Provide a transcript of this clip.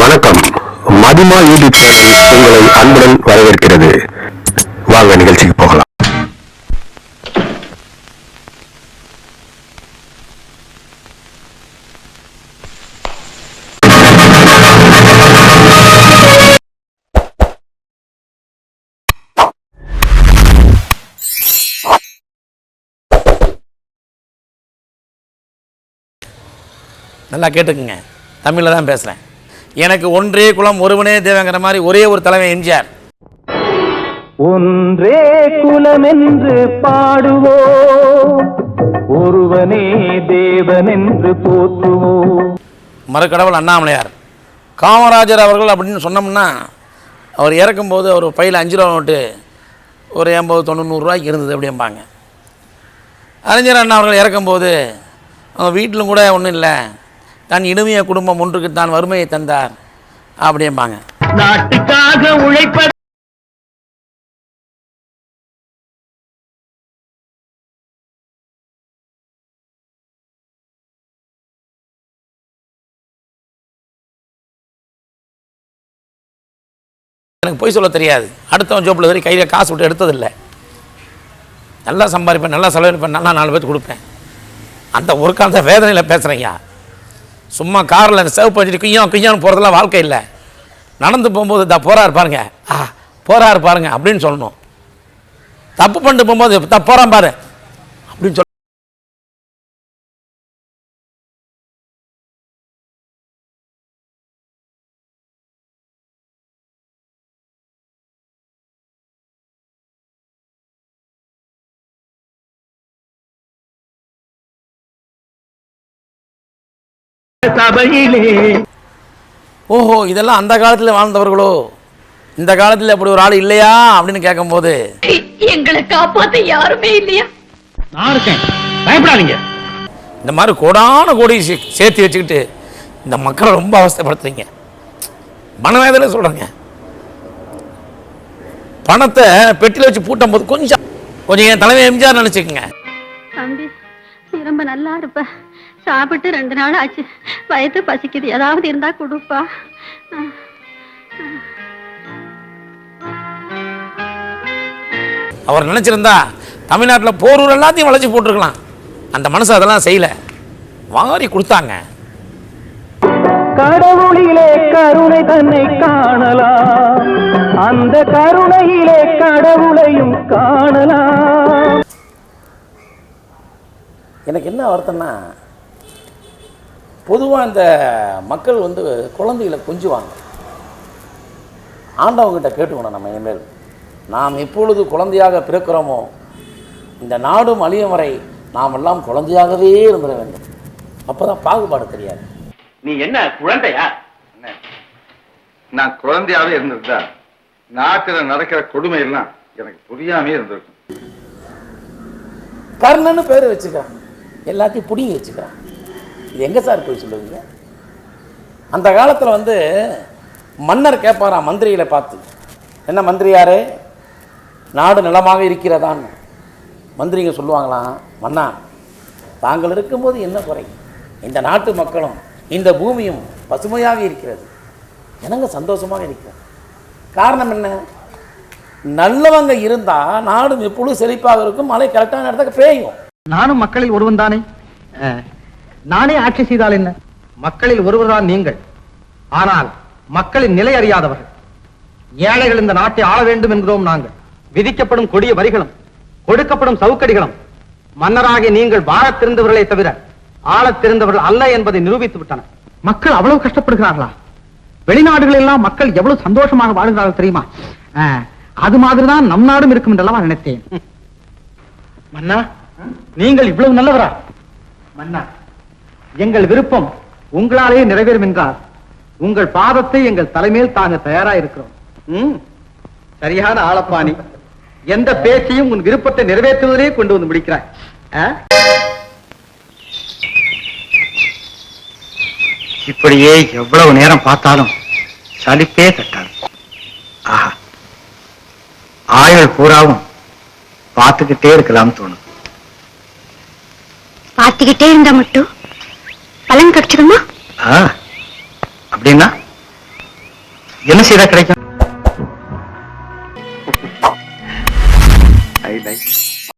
வணக்கம். மதிமா YouTube channel உங்களை அன்புடன் வரவேற்கிறது. வாங்க நிகழ்ச்சிக்கு போகலாம். நல்லா கேட்டுக்குங்க. தமிழில் தான் பேசுகிறேன் எனக்கு ஒன்றே குலம் ஒருவனே தேவங்கிற மாதிரி ஒரே ஒரு தலைமை எம்ஜிஆர். ஒன்றே குலமென்று பாடுவோம். ஒருவனே தேவனென்று போற்றுவோம். மறுக்கடவுள் அண்ணாமலையார். காமராஜர் அவர்கள் அப்படின்னு சொன்னோம்னா அவர் இறக்கும்போது அவர் பையில் அஞ்சு ரூபா நோட்டு ஒரு எண்பது தொண்ணூறு நூறுரூவாய்க்கு இருந்தது அப்படிம்பாங்க. அறிஞர் அண்ணா அவர்கள் இறக்கும்போது அவங்க வீட்டிலும் கூட ஒன்றும் இல்லை. தன் இனிமைய குடும்பம் ஒன்றுக்கு தான் வறுமையை தந்தார். அப்படிம்பாங்க. நாட்டுக்காக உழைப்ப எனக்கு பொய் சொல்ல தெரியாது. அடுத்தவன் ஜோப்பில் சரி கையில் காசு விட்டு எடுத்ததில்லை. நல்லா சம்பாதிப்பேன் நல்லா செலவழிப்பேன் நல்லா நாலு பேருக்கு கொடுப்பேன். அந்த ஒரு காலத்தை வேதனையில் பேசுகிறேன்யா சும்மா காரில் சேவ் பண்ணிட்டு குய்யம் குய்யான்னு போகிறதெல்லாம் வாழ்க்கை இல்லை. நடந்து போகும்போது த போகிறாரு பாருங்க. ஆ போகிறாரு பாருங்க அப்படின்னு சொல்லணும். தப்பு பண்ணிட்டு போகும்போது த போகிறான் பாரு. அப்படின்னு சொல்ல ஓஹோ இதெல்லாம் அந்த காலத்தில் வாழ்ந்தவர்களோ? இந்த காலத்தில் அப்படி ஒரு ஆள் இல்லையா? அப்படின்னு கேட்கும்போது எங்களை காப்பாத்த யாருமே இல்லையா? நான் இருக்கேன். பயப்படாதீங்க. இந்த மாதிரி கோடான கோடி சேர்த்து வச்சுக்கிட்டு இந்த மக்களை ரொம்ப அவஸ்தைப்படுத்துறீங்க. மனவேதனை சொல்கிறேங்க பணத்தை பெட்டியில் வச்சு பூட்டும் போது கொஞ்சம் கொஞ்சம் என் தலைமை எம்ஜிஆர் நினச்சிக்கோங்க. ரொம்ப நல்லா இருப்ப. சாப்பிட்டு ரெண்டு நாள் ஆச்சு. வயிற்று பசிக்குது. ஏதாவது இருந்தா கொடுப்பா. அவர் நினச்சிருந்தா தமிழ்நாட்டில் போரூர் எல்லாத்தையும் வளைச்சி போட்டிருக்கலாம். அந்த மனசு அதெல்லாம் செய்யலை. வாரி கொடுத்தாங்க. கடவுளிலே கருணை தன்னை காணலாம். அந்த கருணையிலே கடவுளையும் காணலாம். எனக்கு என்ன வருத்தம்னா பொதுவாக இந்த மக்கள் வந்து குழந்தைகளை கொஞ்சுவாங்க. ஆண்டவங்கிட்ட கேட்டுக்கணும் நம்ம இனிமேல். நாம் எப்பொழுது குழந்தையாக பிறக்கிறோமோ இந்த நாடும் அழியும் வரை நாம் எல்லாம் குழந்தையாகவே இருந்துட வேண்டும். அப்போ தான் பாகுபாடு தெரியாது. நீ என்ன குழந்தையா? நான் குழந்தையாவே இருந்திருந்தா நாட்டுல நடக்கிற கொடுமை எல்லாம் எனக்கு புரியாமே இருந்திருக்கும். கர்ணன்னு பேர் வச்சுக்கிறான் எல்லாத்தையும் பிடிங்கி வச்சுக்கிறான் இது எங்கே சார் போய் சொல்லுவீங்க? அந்த காலத்தில் வந்து மன்னர் கேட்பாராம் மந்திரிகளை பார்த்து என்ன மந்திரியாரே நாடு நிலமாக இருக்கிறதான்னு. மந்திரிங்க சொல்லுவாங்களாம் மன்னா தாங்கள் இருக்கும்போது என்ன குறை? இந்த நாட்டு மக்களும் இந்த பூமியும் பசுமையாக இருக்கிறது. எனங்க சந்தோஷமாக இருக்கிறது. காரணம் என்ன? நல்லவங்க இருந்தால் நாடும் எப்பொழுதும் செழிப்பாக இருக்கும் மழை கரெக்டான இடத்துக்கு பெய்யும். நானும் மக்களில் ஒருவன் தானே? நானே ஆட்சி செய்தால் என்ன? மக்களில் ஒருவர்தான் நீங்கள். ஆனால் மக்களின் நிலை அறியாதவர்கள். ஏழைகள் இந்த நாட்டை ஆள வேண்டும் என்கிறோம் நாங்கள். விதிக்கப்படும் கொடிய வரிகளும் கொடுக்கப்படும் சவுக்கடிகளும் மன்னராகிய நீங்கள் வாழத் தெரிந்தவர்களே தவிர ஆளத் தெரிந்தவர்கள் அல்ல என்பதை நிரூபித்து விட்டன. மக்கள் அவ்வளவு கஷ்டப்படுகிறார்களா? வெளிநாடுகள் எல்லாம் மக்கள் எவ்வளவு சந்தோஷமாக வாழ்கிறார்கள் தெரியுமா? அது மாதிரிதான் நம் நாடும் இருக்கும் என்றெல்லாம் நினைத்தேன். மன்னா நீங்கள் இவ்வளவு நல்லவரா? மன்னா. எங்கள் விருப்பம் உங்களாலேயே நிறைவேறும் என்றால் உங்கள் பாதத்தை எங்கள் தலைமையில் தாங்க தயாரா இருக்கிறோம் சரியான ஆளப்பாணி எந்த பேச்சையும் உன் விருப்பத்தை நிறைவேற்றுவதிலே கொண்டு வந்து முடிக்கிறாய்? இப்படியே எவ்வளவு நேரம் பார்த்தாலும் சலிப்பே தட்டாது. ஆஹா. ஆயுள் பூராவும் பார்த்துக்கிட்டே இருக்கலாம் தோணும். கத்திக்கிட்டே இருந்தா மட்டும் பலன் கிடைச்சிருமா அப்படின்னா என்ன செய்தா கிடைக்கும்?